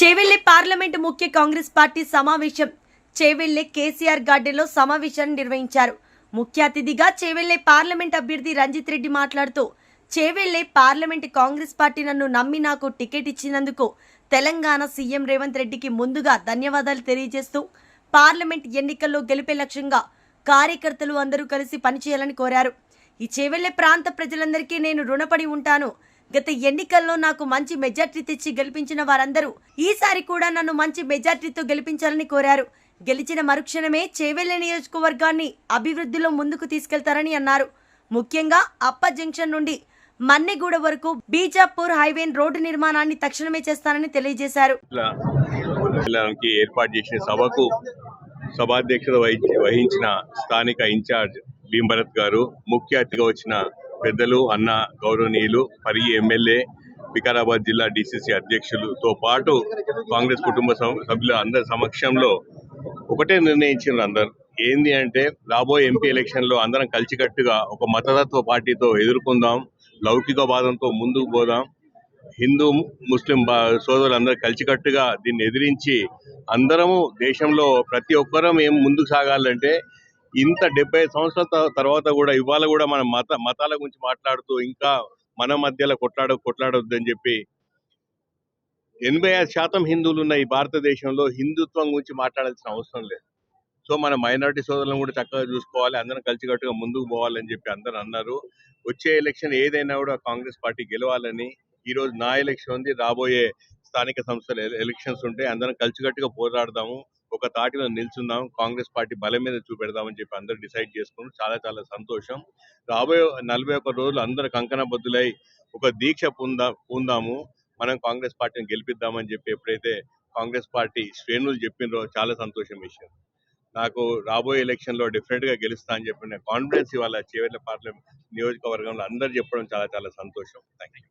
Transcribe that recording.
చేవెళ్ళి parliament ముఖ్య Congress party సమావేశం. చేవెళ్ళి కేసీఆర్ గార్డెన్లో సమావేశాన్ని నిర్వహించారు. ముఖ్య అతిథిగా చేవెళ్ళే పార్లమెంట్ అభ్యర్థి రంజిత్ రెడ్డి మాట్లాడుతూ చేవెళ్ళే పార్లమెంట్ కాంగ్రెస్ పార్టీ నన్ను నమ్మి నాకు టికెట్ ఇచ్చినందుకు తెలంగాణ సీఎం రేవంత్ రెడ్డికి ముందుగా ధన్యవాదాలు తెలియజేస్తూ పార్లమెంట్ ఎన్నికల్లో గెలిపే లక్ష్యంగా కార్యకర్తలు అందరూ కలిసి పనిచేయాలని కోరారు. ఈ చేవెళ్ళే ప్రాంత ప్రజలందరికీ నేను రుణపడి ఉంటాను. గత ఎన్నికల్లో నాకు మంచి మెజార్టీ తెచ్చి గెలిపించిన వారందరూ ఈసారి కూడా నన్ను మంచి మెజార్టీతో గెలిపించాలని కోరారు. గెలిచిన మరుక్షణమే చేవెళ్ళే నియోజకవర్గాన్ని అభివృద్ధిలో ముందుకు తీసుకెళ్తారని అన్నారు. ముఖ్యంగా అప్ప జంక్షన్ నుండి మన్నెగూడ వరకు బీజాపూర్ హైవే రోడ్డు నిర్మాణాన్ని తక్షణమే చేస్తానని తెలియజేశారు. ఏర్పాటు చేసిన సభకు సభాధ్యక్షత వహించి- వహించిన స్థానిక ఇన్ఛార్జ్ భీంభరత్ గారు ముఖ్య అతిథిగా వచ్చిన పెద్దలు అన్న గౌరవనీయులు పరి ఎమ్మెల్యే వికారాబాద్ జిల్లా డిసిసి అధ్యక్షులతో పాటు కాంగ్రెస్ కుటుంబ సభ- సభ్యుల అందరి సమక్షంలో ఒకటే నిర్ణయించారు అందరు. ఏంది అంటే రాబోయే ఎంపీ ఎలక్షన్లో అందరం కలిసికట్టుగా ఒక మతతత్వ పార్టీతో ఎదుర్కొందాం లౌకికవాదంతో ముందుకు పోదాం హిందూ ముస్లిం బా- సోదరులందరూ కలిసికట్టుగా దీన్ని ఎదిరించి అందరము దేశంలో ప్రతి ఒక్కరం ఏం ముందుకు సాగాలంటే ఇంత డెబ్బై సంవత్సరాల తర్వాత కూడా ఇవాళ కూడా మన మత మతాల గురించి మాట్లాడుతూ ఇంకా మన మధ్యలో కొట్లాడ కొట్లాడొద్దని చెప్పి ఎనభై ఐదు శాతం హిందువులు ఉన్న ఈ భారతదేశంలో హిందుత్వం గురించి మాట్లాడాల్సిన అవసరం లేదు. సో మన మైనారిటీ సోదరులను కూడా చక్కగా చూసుకోవాలి అందరం కలిసికట్టుగా ముందుకు పోవాలని చెప్పి అందరూ అన్నారు. వచ్చే ఎలక్షన్ ఏదైనా కూడా కాంగ్రెస్ పార్టీ గెలవాలని ఈ రోజు నా ఎలక్షన్ ఉంది రాబోయే స్థానిక సంస్థల ఎలక్షన్స్ ఉంటాయి అందరం కలిసికట్టుగా పోరాడదాము. ఒక తాటి మీద నిల్చుందాం కాంగ్రెస్ పార్టీ బలం మీద చూపెడదామని చెప్పి అందరూ డిసైడ్ చేసుకున్నారు. చాలా చాలా సంతోషం. రాబోయే నలభై ఒక్క రోజులు అందరు కంకణబద్దులై ఒక దీక్ష పొందా పొందాము. మనం కాంగ్రెస్ పార్టీని గెలిపిద్దామని చెప్పి ఎప్పుడైతే కాంగ్రెస్ పార్టీ శ్రేణులు చెప్పినరో చాలా సంతోషం విషయం. నాకు రాబోయే ఎలక్షన్లో డెఫినెట్గా గెలుస్తా అని చెప్పిన కాన్ఫిడెన్స్ ఇవాళ చేవెళ్ళ పార్లమెంట్ నియోజకవర్గంలో అందరు చెప్పడం చాలా చాలా సంతోషం. Thank you